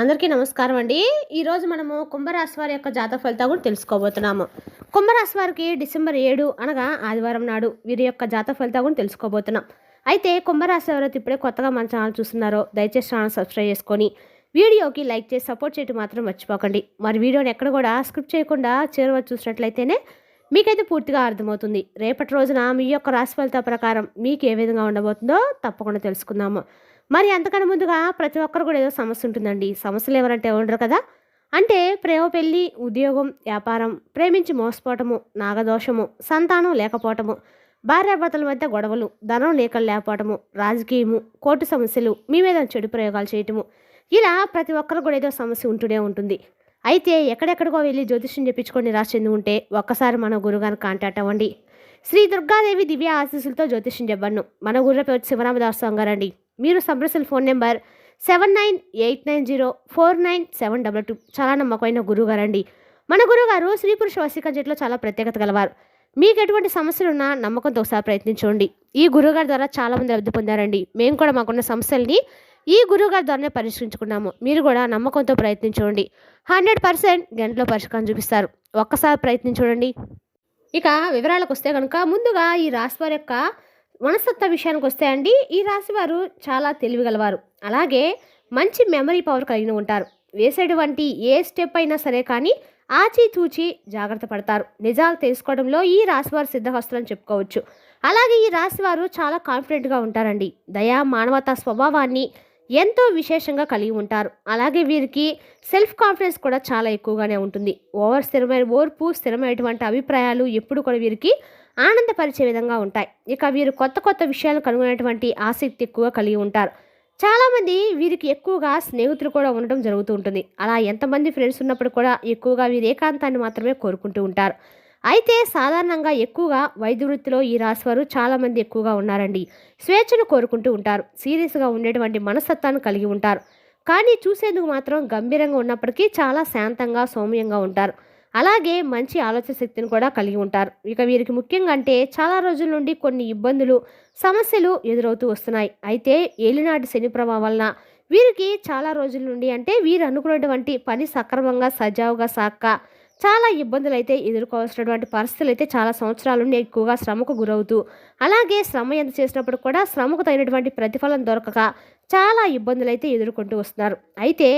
అందరికీ నమస్కారం అండి. ఈరోజు మనము కుంభరాశి వారి యొక్క జాతక ఫలితాలు కూడా తెలుసుకోబోతున్నాము. కుంభరాశి వారికి డిసెంబర్ ఏడు అనగా ఆదివారం నాడు వీరి యొక్క జాతక ఫలితాలు కూడా తెలుసుకోబోతున్నాం. అయితే కుంభరాశి ఎవరైతే ఇప్పుడే కొత్తగా మన ఛానల్ చూస్తున్నారో దయచేసి ఛానల్ సబ్స్క్రైబ్ చేసుకొని వీడియోకి లైక్ చేసి సపోర్ట్ చేయడం మాత్రం మర్చిపోకండి. మరి వీడియోని ఎక్కడ కూడా స్క్రిప్ట్ చేయకుండా చేరవచ్చు చూసినట్లయితేనే మీకైతే పూర్తిగా అర్థమవుతుంది. రేపటి రోజున మీ యొక్క రాశి ఫలితాల ప్రకారం మీకు ఏ విధంగా ఉండబోతుందో తప్పకుండా తెలుసుకుందాము. మరి అంతకన్నా ముందుగా ప్రతి ఒక్కరు కూడా ఏదో సమస్య ఉంటుందండి. సమస్యలు ఎవరంటే ఉండరు కదా? అంటే ప్రేమ పెళ్ళి ఉద్యోగం వ్యాపారం ప్రేమించి మోసపోవటము నాగదోషము సంతానం లేకపోవటము భార్యాభర్తల మధ్య గొడవలు ధనం లేకలు లేకపోవటము రాజకీయము కోర్టు సమస్యలు మీ మీద చెడు ప్రయోగాలు చేయటము ఇలా ప్రతి ఒక్కరు కూడా ఏదో సమస్య ఉంటూనే ఉంటుంది. అయితే ఎక్కడెక్కడికో వెళ్ళి జ్యోతిష్యం చెప్పించుకొని రాసింది చెంది ఉంటే ఒక్కసారి మన గురుగారిని కాంటాక్ట్ అవ్వండి. శ్రీ దుర్గాదేవి దివ్య ఆశీస్సులతో జ్యోతిష్యం చెప్పను మన గుర్ర పేరు శివరామదాస్ గారండి. మీరు సంప్రదించిన phone number seven nine eight nine zero four nine seven double two. చాలా నమ్మకమైన గురువుగారండి. మన గురుగారు స్త్రీ పురుష వశీకరణ జట్లో చాలా ప్రత్యేకత గలవారు. మీకు ఎటువంటి సమస్యలున్నా నమ్మకంతో ఒకసారి ప్రయత్నించండి. ఈ గురువుగారి ద్వారా చాలా మంది లబ్ధి పొందారండి. మేము కూడా మాకున్న సమస్యల్ని ఈ గురువుగారి ద్వారానే పరిష్కరించుకున్నాము. మీరు కూడా నమ్మకంతో ప్రయత్నించండి. హండ్రెడ్ పర్సెంట్ గంటలో పరిష్కారం చూపిస్తారు. ఒక్కసారి ప్రయత్నించండి. ఇక వివరాలకు వస్తే కనుక ముందుగా ఈ రాశివారి యొక్క మనస్తత్వ విషయానికి వస్తే అండి ఈ రాశి వారు చాలా తెలివిగలవారు. అలాగే మంచి మెమరీ పవర్ కలిగి ఉంటారు. వేసేటువంటి ఏ స్టెప్ అయినా సరే కానీ ఆచితూచి జాగ్రత్త పడతారు. నిజాలు తెలుసుకోవడంలో ఈ రాశివారు సిద్ధహస్తులని చెప్పుకోవచ్చు. అలాగే ఈ రాశివారు చాలా కాన్ఫిడెంట్గా ఉంటారండి. దయా మానవతా స్వభావాన్ని ఎంతో విశేషంగా కలిగి ఉంటారు. అలాగే వీరికి సెల్ఫ్ కాన్ఫిడెన్స్ కూడా చాలా ఎక్కువగానే ఉంటుంది. ఓవర్ స్థిరమైన ఓర్పు స్థిరమైనటువంటి అభిప్రాయాలు ఎప్పుడు కూడా వీరికి ఆనందపరిచే విధంగా ఉంటాయి. ఇక వీరు కొత్త కొత్త విషయాలు కనుగొనేటువంటి ఆసక్తి ఎక్కువగా కలిగి ఉంటారు. చాలామంది వీరికి ఎక్కువగా స్నేహితులు కూడా ఉండడం జరుగుతూ ఉంటుంది. అలా ఎంతమంది ఫ్రెండ్స్ ఉన్నప్పుడు కూడా ఎక్కువగా వీరు ఏకాంతాన్ని మాత్రమే కోరుకుంటూ ఉంటారు. అయితే సాధారణంగా ఎక్కువగా వైద్య వృత్తిలో ఈ రాశివారు చాలామంది ఎక్కువగా ఉన్నారండి. స్వేచ్ఛను కోరుకుంటూ ఉంటారు. సీరియస్గా ఉండేటువంటి మనస్తత్వాన్ని కలిగి ఉంటారు. కానీ చూసేందుకు మాత్రం గంభీరంగా ఉన్నప్పటికీ చాలా శాంతంగా సౌమ్యంగా ఉంటారు. అలాగే మంచి ఆలోచన శక్తిని కూడా కలిగి ఉంటారు. ఇక వీరికి ముఖ్యంగా అంటే చాలా రోజుల నుండి కొన్ని ఇబ్బందులు సమస్యలు ఎదురవుతూ వస్తున్నాయి. అయితే ఏలినాటి శని ప్రభావం వలన వీరికి చాలా రోజుల నుండి అంటే వీరు అనుకున్నటువంటి పని సక్రమంగా సజావుగా సాక్క చాలా ఇబ్బందులు అయితే ఎదుర్కోవాల్సినటువంటి పరిస్థితులు అయితే చాలా సంవత్సరాల నుండి ఎక్కువగా శ్రమకు గురవుతూ అలాగే శ్రమ ఎంత చేసినప్పుడు కూడా శ్రమకు తగినటువంటి ప్రతిఫలం దొరకక చాలా ఇబ్బందులు అయితే ఎదుర్కొంటూ వస్తున్నారు. అయితే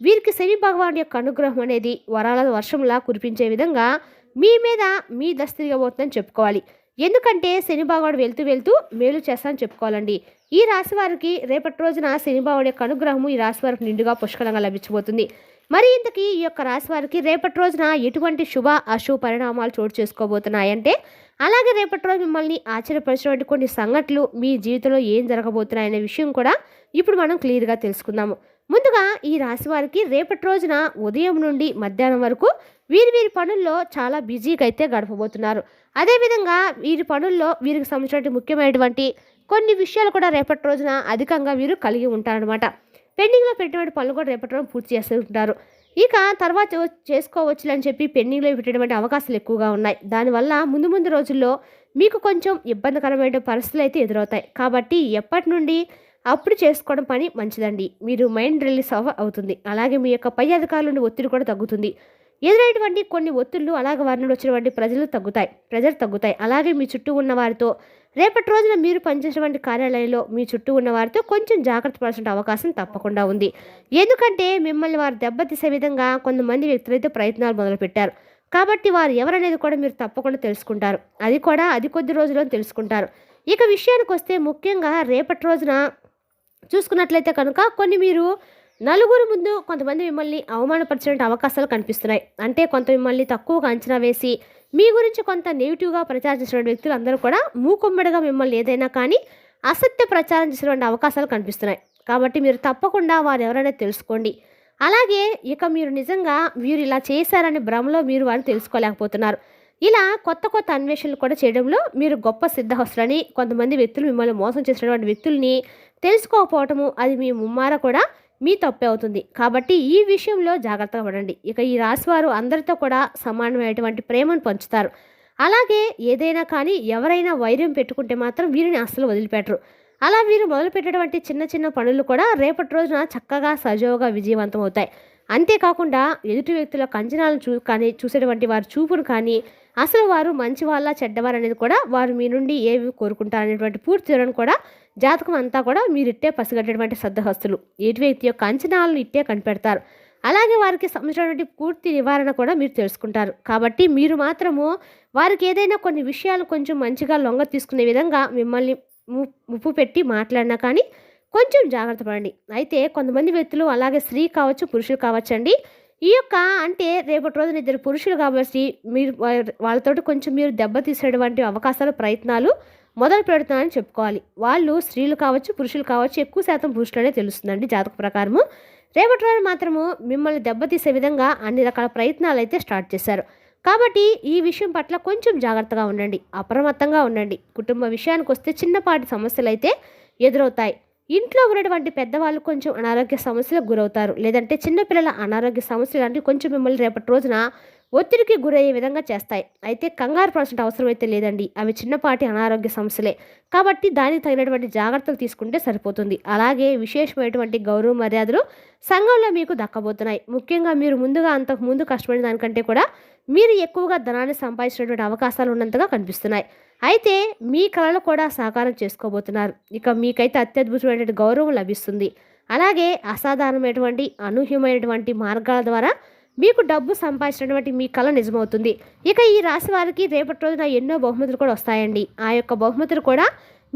వీరికి శని భగవాన్ యొక్క అనుగ్రహం అనేది వరాల వర్షంలా కురిపించే విధంగా మీ మీద మీ దస్తిగా చెప్పుకోవాలి. ఎందుకంటే శని భగవాడు వెళ్తూ వెళ్తూ మేలు చేస్తానని చెప్పుకోవాలండి. ఈ రాశి వారికి రేపటి రోజున శని భగవాడు యొక్క అనుగ్రహము ఈ రాశి వారికి నిండుగా పుష్కలంగా లభించబోతుంది. మరి ఇంతకీ ఈ యొక్క రాశి వారికి రేపటి రోజున ఎటువంటి శుభ అశుభ పరిణామాలు చోటు చేసుకోబోతున్నాయంటే అలాగే రేపటి రోజు మిమ్మల్ని ఆశ్చర్యపరిచినటువంటి కొన్ని సంఘటనలు మీ జీవితంలో ఏం జరగబోతున్నాయనే విషయం కూడా ఇప్పుడు మనం క్లియర్గా తెలుసుకుందాము. ముందుగా ఈ రాశి వారికి రేపటి రోజున ఉదయం నుండి మధ్యాహ్నం వరకు వీరి వీరి పనుల్లో చాలా బిజీగా అయితే గడపబోతున్నారు అదేవిధంగా వీరి పనుల్లో వీరికి సంబంధించినటువంటి ముఖ్యమైనటువంటి కొన్ని విషయాలు కూడా రేపటి రోజున అధికంగా వీరు కలిగి ఉంటారనమాట పెండింగ్లో పెట్టినటువంటి పనులు కూడా రేపటి రోజు పూర్తి చేస్తుంటారు ఇక తర్వాత చేసుకోవచ్చు అని చెప్పి పెండింగ్లో పెట్టేటువంటి అవకాశాలు ఎక్కువగా ఉన్నాయి. దానివల్ల ముందు ముందు రోజుల్లో మీకు కొంచెం ఇబ్బందికరమైన పరిస్థితులు అయితే ఎదురవుతాయి. కాబట్టి ఎప్పటి నుండి అప్పుడు చేసుకోవడం పని మంచిదండి. మీరు మైండ్ రిలీజ్ అవ అవుతుంది. అలాగే మీ యొక్క పై అధికారుల నుండి ఒత్తిడి కూడా తగ్గుతుంది. ఎదురైనటువంటి కొన్ని ఒత్తిళ్ళు అలాగే వారి నుండి వచ్చినటువంటి ప్రజలు తగ్గుతాయి. ప్రజలు తగ్గుతాయి. అలాగే మీ చుట్టూ ఉన్న వారితో రేపటి రోజున మీరు పనిచేసేటువంటి కార్యాలయంలో మీ చుట్టూ ఉన్న వారితో కొంచెం జాగ్రత్త పడాల్సిన అవకాశం తప్పకుండా ఉంది. ఎందుకంటే మిమ్మల్ని వారు దెబ్బతీసే విధంగా కొంతమంది వ్యక్తులైతే ప్రయత్నాలు మొదలుపెట్టారు. కాబట్టి వారు ఎవరనేది కూడా మీరు తప్పకుండా తెలుసుకుంటారు. అది కూడా అది కొద్ది రోజుల్లో తెలుసుకుంటారు. ఇక విషయానికి వస్తే ముఖ్యంగా రేపటి రోజున చూసుకున్నట్లయితే కనుక కొన్ని మీరు నలుగురు ముందు కొంతమంది మిమ్మల్ని అవమానపరిచినటువంటి అవకాశాలు కనిపిస్తున్నాయి. అంటే కొంత మిమ్మల్ని తక్కువగా అంచనా వేసి మీ గురించి కొంత నెగిటివ్గా ప్రచారం చేసినటువంటి వ్యక్తులు అందరూ కూడా మూకుమ్మడిగా మిమ్మల్ని ఏదైనా కానీ అసత్య ప్రచారం చేసినటువంటి అవకాశాలు కనిపిస్తున్నాయి. కాబట్టి మీరు తప్పకుండా వారు ఎవరైనా తెలుసుకోండి. అలాగే ఇక మీరు నిజంగా మీరు ఇలా చేశారని భ్రమలో మీరు వారిని తెలుసుకోలేకపోతున్నారు. ఇలా కొత్త కొత్త అన్వేషణలు కూడా చేయడంలో మీరు గొప్ప సిద్ధహస్తులని కొంతమంది వ్యక్తులు మిమ్మల్ని మోసం చేసినటువంటి వ్యక్తుల్ని తెలుసుకోకపోవటము అది మీ ముమ్మార కూడా మీ తప్పే అవుతుంది. కాబట్టి ఈ విషయంలో జాగ్రత్తగా పడండి. ఇక ఈ రాశివారు అందరితో కూడా సమానమైనటువంటి ప్రేమను పంచుతారు. అలాగే ఏదైనా కానీ ఎవరైనా వైర్యం పెట్టుకుంటే మాత్రం వీరిని అస్సలు వదిలిపెట్టరు. అలా వీరు మొదలుపెట్టేటువంటి చిన్న చిన్న పనులు కూడా రేపటి రోజున చక్కగా సజావుగా విజయవంతం అవుతాయి అంతేకాకుండా ఎదుటి వ్యక్తుల కంచనాలను చూ కానీ చూసేటువంటి వారి చూపును కానీ అసలు వారు మంచి వాళ్ళ చెడ్డవారు అనేది కూడా వారు మీ నుండి ఏవి కోరుకుంటారనేటువంటి పూర్తి వివరణ కూడా జాతకం అంతా కూడా మీరు ఇట్టే పసిగట్టేటువంటి శ్రద్ధహస్తులు ఎదుటి వ్యక్తి యొక్క అంచనాలను ఇట్టే కనిపెడతారు. అలాగే వారికి సంబంధించినటువంటి పూర్తి నివారణ కూడా మీరు తెలుసుకుంటారు. కాబట్టి మీరు మాత్రము వారికి ఏదైనా కొన్ని విషయాలు కొంచెం మంచిగా లొంగ తీసుకునే విధంగా మిమ్మల్ని ము- ముప్పు పెట్టి మాట్లాడినా కానీ కొంచెం జాగ్రత్త పడండి. అయితే కొంతమంది వ్యక్తులు అలాగే స్త్రీ కావచ్చు పురుషులు కావచ్చండి. ఈ యొక్క అంటే రేపటి రోజున ఇద్దరు పురుషులు కాబట్టి మీరు వా- వాళ్ళతోటి కొంచెం మీరు దెబ్బ తీసేటువంటి అవకాశాలు ప్రయత్నాలు మొదలు పెడుతున్నారని చెప్పుకోవాలి. వాళ్ళు స్త్రీలు కావచ్చు పురుషులు కావచ్చు ఎక్కువ శాతం పురుషులనే తెలుస్తుందండి జాతక ప్రకారము. రేపటి రోజు మాత్రము మిమ్మల్ని దెబ్బతీసే విధంగా అన్ని రకాల ప్రయత్నాలు అయితే స్టార్ట్ చేశారు. కాబట్టి ఈ విషయం పట్ల కొంచెం జాగ్రత్తగా ఉండండి అప్రమత్తంగా ఉండండి. కుటుంబ విషయానికి వస్తే చిన్నపాటి సమస్యలు అయితే ఎదురవుతాయి. ఇంట్లో ఉన్నటువంటి పెద్దవాళ్ళు కొంచెం అనారోగ్య సమస్యలకు గురవుతారు. లేదంటే చిన్నపిల్లల అనారోగ్య సమస్యలు లాంటివి కొంచెం మిమ్మల్ని రేపటి రోజున ఒత్తిడికి గురయ్యే విధంగా చేస్తాయి. అయితే కంగారు పడాల్సిన అవసరం అయితే లేదండి. అవి చిన్నపాటి అనారోగ్య సమస్యలే. కాబట్టి దానికి తగినటువంటి జాగ్రత్తలు తీసుకుంటే సరిపోతుంది. అలాగే విశేషమైనటువంటి గౌరవ మర్యాదలు సంఘంలో మీకు దక్కబోతున్నాయి. ముఖ్యంగా మీరు ముందుగా అంతకు ముందు కష్టపడిన దానికంటే కూడా మీరు ఎక్కువగా ధనాన్ని సంపాదించినటువంటి అవకాశాలు ఉన్నంతగా కనిపిస్తున్నాయి. అయితే మీ కళలు కూడా సాకారం చేసుకోబోతున్నారు. ఇక మీకైతే అత్యద్భుతమైనటువంటి గౌరవం లభిస్తుంది. అలాగే అసాధారణమైనటువంటి అనూహ్యమైనటువంటి మార్గాల ద్వారా మీకు డబ్బు సంపాదించినటువంటి మీ కళ నిజమవుతుంది. ఇక ఈ రాశి వారికి రేపటి రోజున ఎన్నో బహుమతులు కూడా వస్తాయండి. ఆ యొక్క బహుమతులు కూడా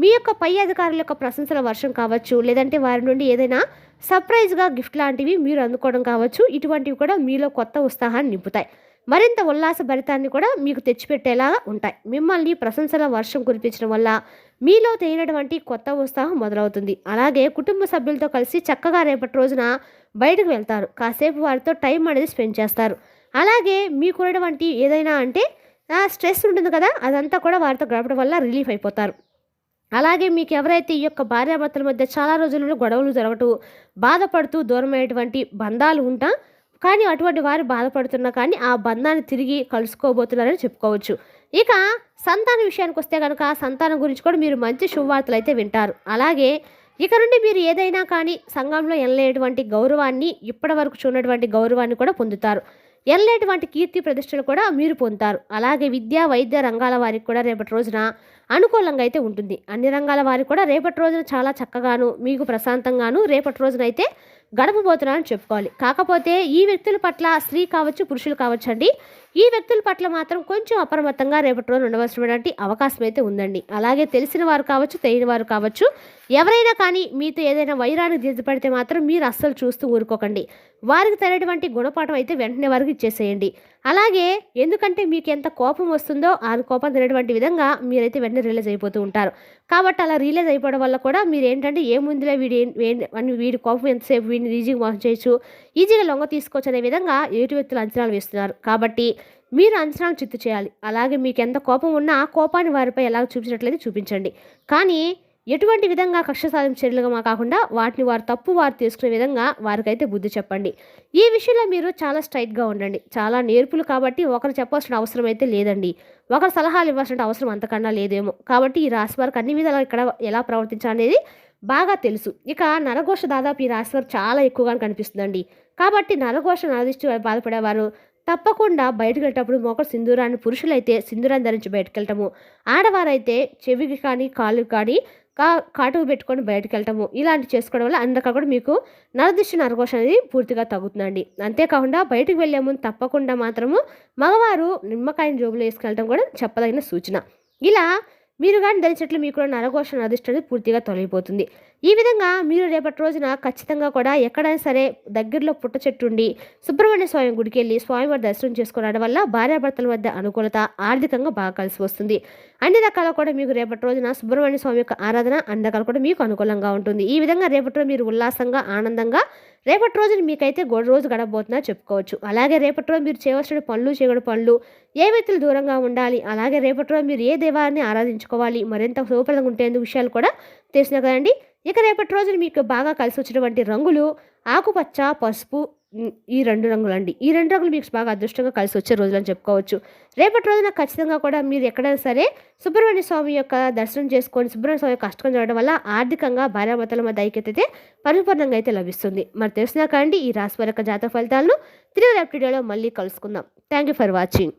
మీ యొక్క పై అధికారుల యొక్క ప్రశంసల వర్షం కావచ్చు లేదంటే వారి నుండి ఏదైనా సర్ప్రైజ్గా గిఫ్ట్ లాంటివి మీరు అందుకోవడం కావచ్చు. ఇటువంటివి కూడా మీలో కొత్త ఉత్సాహాన్ని నింపుతాయి. మరింత ఉల్లాస భరితాన్ని కూడా మీకు తెచ్చిపెట్టేలాగా ఉంటాయి. మిమ్మల్ని ప్రశంసల వర్షం కురిపించడం వల్ల మీలో తేలినటువంటి కొత్త ఉత్సాహం మొదలవుతుంది. అలాగే కుటుంబ సభ్యులతో కలిసి చక్కగా రేపటి రోజున బయటకు వెళ్తారు. కాసేపు వారితో టైం అనేది స్పెండ్ చేస్తారు. అలాగే మీకున్నటువంటి ఏదైనా అంటే స్ట్రెస్ ఉంటుంది కదా అదంతా కూడా వారితో గడపడం వల్ల రిలీఫ్ అయిపోతారు. అలాగే మీకు ఎవరైతే ఈ యొక్క భార్యాభర్తల మధ్య చాలా రోజుల నుండి గొడవలు జరగటూ బాధపడుతూ దూరమైనటువంటి బంధాలు ఉంటా కానీ అటువంటి వారు బాధపడుతున్నా కానీ ఆ బంధాన్ని తిరిగి కలుసుకోబోతున్నారని చెప్పుకోవచ్చు. ఇక సంతాన విషయానికి వస్తే కనుక సంతానం గురించి కూడా మీరు మంచి శుభవార్తలు అయితే వింటారు. అలాగే ఇక నుండి మీరు ఏదైనా కానీ సంఘంలో ఎనలేటువంటి గౌరవాన్ని ఇప్పటి వరకు చూడనటువంటి గౌరవాన్ని కూడా పొందుతారు. ఎనలేటువంటి కీర్తి ప్రతిష్టలు కూడా మీరు పొందుతారు. అలాగే విద్యా వైద్య రంగాల వారికి కూడా రేపటి రోజున అనుకూలంగా అయితే ఉంటుంది. అన్ని రంగాల వారికి కూడా రేపటి రోజున చాలా చక్కగాను మీకు ప్రశాంతంగాను రేపటి రోజున అయితే గడపబోతున్నారని చెప్పుకోవాలి. కాకపోతే ఈ వ్యక్తుల పట్ల స్త్రీ కావచ్చు పురుషులు కావచ్చు అండి ఈ వ్యక్తుల పట్ల మాత్రం కొంచెం అప్రమత్తంగా రేపటి రోజున ఉండవలసినటువంటి అవకాశం అయితే ఉందండి. అలాగే తెలిసిన వారు కావచ్చు తెలియని వారు కావచ్చు ఎవరైనా కానీ మీతో ఏదైనా వైరానికి దిద్దుపడితే మాత్రం మీరు అస్సలు చూస్తూ ఊరుకోకండి. వారికి తగినటువంటి గుణపాఠం అయితే వెంటనే వారికి ఇచ్చేసేయండి. అలాగే ఎందుకంటే మీకు ఎంత కోపం వస్తుందో ఆ కోపం తినేటువంటి విధంగా మీరైతే వెంటనే రిలీజ్ అయిపోతూ ఉంటారు. కాబట్టి అలా రిలీజ్ అయిపోవడం వల్ల కూడా మీరు ఏంటంటే ఏముందిలే వీడి అని వీడి కోపం ఎంతసేపు వీడిని ఈజీగా మోసం చేయొచ్చు ఈజీగా లొంగ తీసుకోవచ్చు అనే విధంగా ఎదుటి వ్యక్తులు అంచనాలు వేస్తున్నారు. కాబట్టి మీరు అంచనాలు చిత్తు చేయాలి. అలాగే మీకు ఎంత కోపం ఉన్నా ఆ కోపాన్ని వారిపై ఎలా చూపించినట్లయితే చూపించండి. కానీ ఎటువంటి విధంగా కక్ష సాధన చర్యలుగా మా కాకుండా వాటిని వారు తప్పు వారు తీసుకునే విధంగా వారికైతే బుద్ధి చెప్పండి. ఈ విషయంలో మీరు చాలా స్ట్రైట్గా ఉండండి. చాలా నేర్పులు కాబట్టి ఒకరు చెప్పాల్సిన అవసరం అయితే లేదండి. ఒకరు సలహాలు ఇవ్వాల్సిన అవసరం అంతకన్నా లేదేమో. కాబట్టి ఈ రాశి వారికి అన్ని విధాలు ఇక్కడ ఎలా ప్రవర్తించాలనేది బాగా తెలుసు. ఇక నరఘోష దాదాపు ఈ రాశి వారు చాలా ఎక్కువగా కనిపిస్తుందండి. కాబట్టి నరఘోష నరదిష్టి బాధపడేవారు. తప్పకుండా బయటకు వెళ్ళేటప్పుడు మొక్క సింధూరాన్ని పురుషులైతే సింధూరాన్ని ధరించి బయటకు వెళ్ళటము. ఆడవారైతే చెవికి కానీ కాళ్ళు కానీ కా కాటుకు పెట్టుకొని బయటకు వెళ్ళటము ఇలాంటి చేసుకోవడం వల్ల అందరికీ కూడా మీకు నరదిష్టి నరఘోష అనేది పూర్తిగా తగ్గుతుందండి. అంతేకాకుండా బయటకు వెళ్ళే ముందు తప్పకుండా మాత్రము మగవారు నిమ్మకాయని జోబులో వేసుకెళ్ళటం కూడా చెప్పదగిన సూచన. ఇలా మీరు కానీ ధరించినట్లు మీకు కూడా నరఘోష నరదిష్టి అనేది పూర్తిగా తొలగిపోతుంది. ఈ విధంగా మీరు రేపటి రోజున ఖచ్చితంగా కూడా ఎక్కడైనా సరే దగ్గరలో పుట్ట చెట్టు ఉండి సుబ్రహ్మణ్య స్వామి గుడికి వెళ్ళి స్వామివారి దర్శనం చేసుకోవడం వల్ల భార్యాభర్తల మధ్య అనుకూలత ఆర్థికంగా బాగా కలిసి వస్తుంది. అన్ని రకాల కూడా మీకు రేపటి రోజున సుబ్రహ్మణ్య స్వామి యొక్క ఆరాధన అన్ని రకాలు కూడా మీకు అనుకూలంగా ఉంటుంది. ఈ విధంగా రేపటి రోజు మీరు ఉల్లాసంగా ఆనందంగా రేపటి రోజున మీకైతే గొడ రోజు గడపబోతున్నా చెప్పుకోవచ్చు. అలాగే రేపటి రోజు మీరు చేయవలసిన పనులు చేయగడ పనులు ఏ వ్యక్తులు దూరంగా ఉండాలి అలాగే రేపటి రోజు మీరు ఏ దేవాన్ని ఆరాధించుకోవాలి మరింత సౌప్రదంగా ఉండేందుకు విషయాలు కూడా తెలిసిన కదండి ఇక రేపటి రోజున మీకు బాగా కలిసి వచ్చినటువంటి రంగులు ఆకుపచ్చ పసుపు ఈ రెండు రంగులండి. ఈ రెండు రంగులు మీకు బాగా అదృష్టంగా కలిసి వచ్చే రోజులని చెప్పుకోవచ్చు. రేపటి రోజున ఖచ్చితంగా కూడా మీరు ఎక్కడైనా సరే సుబ్రహ్మణ్య స్వామి యొక్క దర్శనం చేసుకొని సుబ్రహ్మణ్య స్వామి యొక్క అష్టకం వల్ల ఆర్థికంగా భార్యాభర్తల మధ్య ఐక్యత అయితే పరిపూర్ణంగా అయితే లభిస్తుంది. మరి తెలిసినాకండి ఈ రాశి వారి యొక్క జాతక ఫలితాలను తిరిగి రేపటి వీడియోలో మళ్ళీ కలుసుకుందాం. Thank you for watching